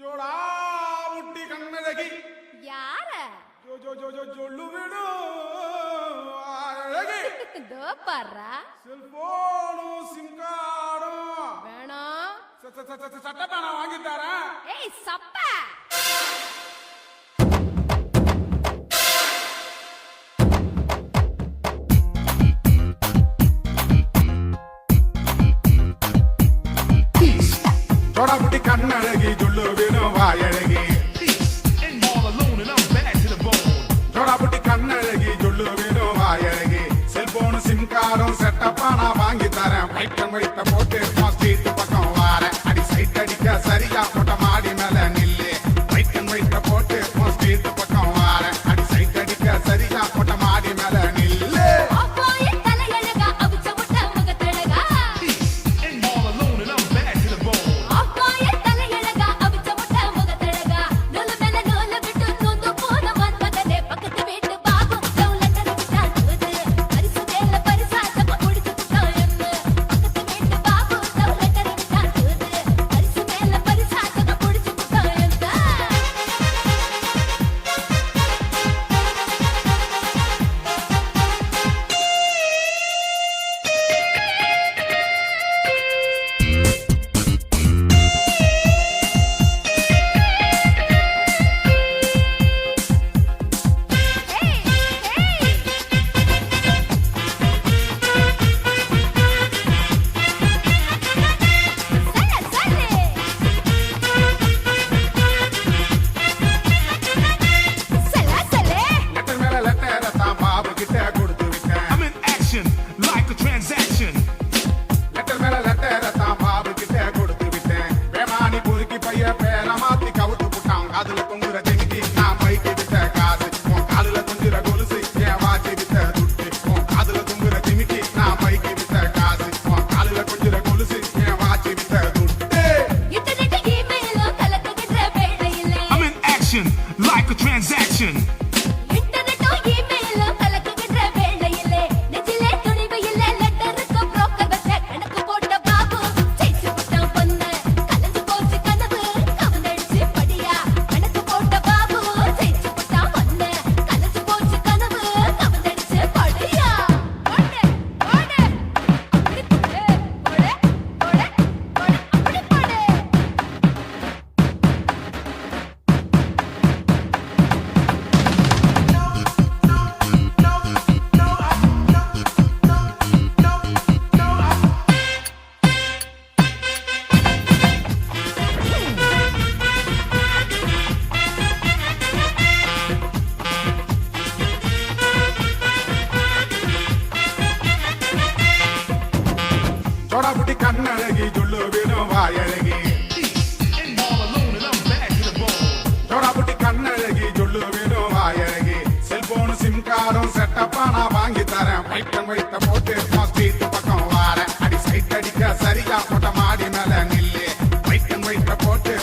ಜೋಳಾ ಮುಟ್ಟಿ ಕಣ್ಣದಗಿ ಯಾರ ಜೋ ಜೋ ಜೋ ಜೋ ಜೊಳ್ಳು ಬಿಡು ಅಳಗಿ ದೋಪಾರ ಸೆಲ್ ಫೋನು ಸಿಮ್ ಕಾರ್ಡು ಬೇಡ ಸಟ தொடபுட்டி கண்ணழகி ஜுள்ளு வீரம் வாயழகி. தொடபுட்டி கண்ணழகி ஜுள்ளு வீரம் வாயழகி. செல்போனு சிம் காரும் செட்டப்பான I don't know. சோடாபுட்டி கண்ணழகி ஜுள்ளு விடும் வாயழகி. சோடாபுட்டி கண்ணழகி ஜுள்ளு விடும் வாயழகி. செல்போனு சிம் கார்டும் செட்டப்பா நான் வாங்கி தரேன். வைட்டம் வைத்த போட்டு ஸ்ட்ரீட் பக்கம் வாரேன். அடி சைட் அடிக்க சரியா போட்ட மாடி மேல நில்லு. வைட்டம் வைத்த போட்டு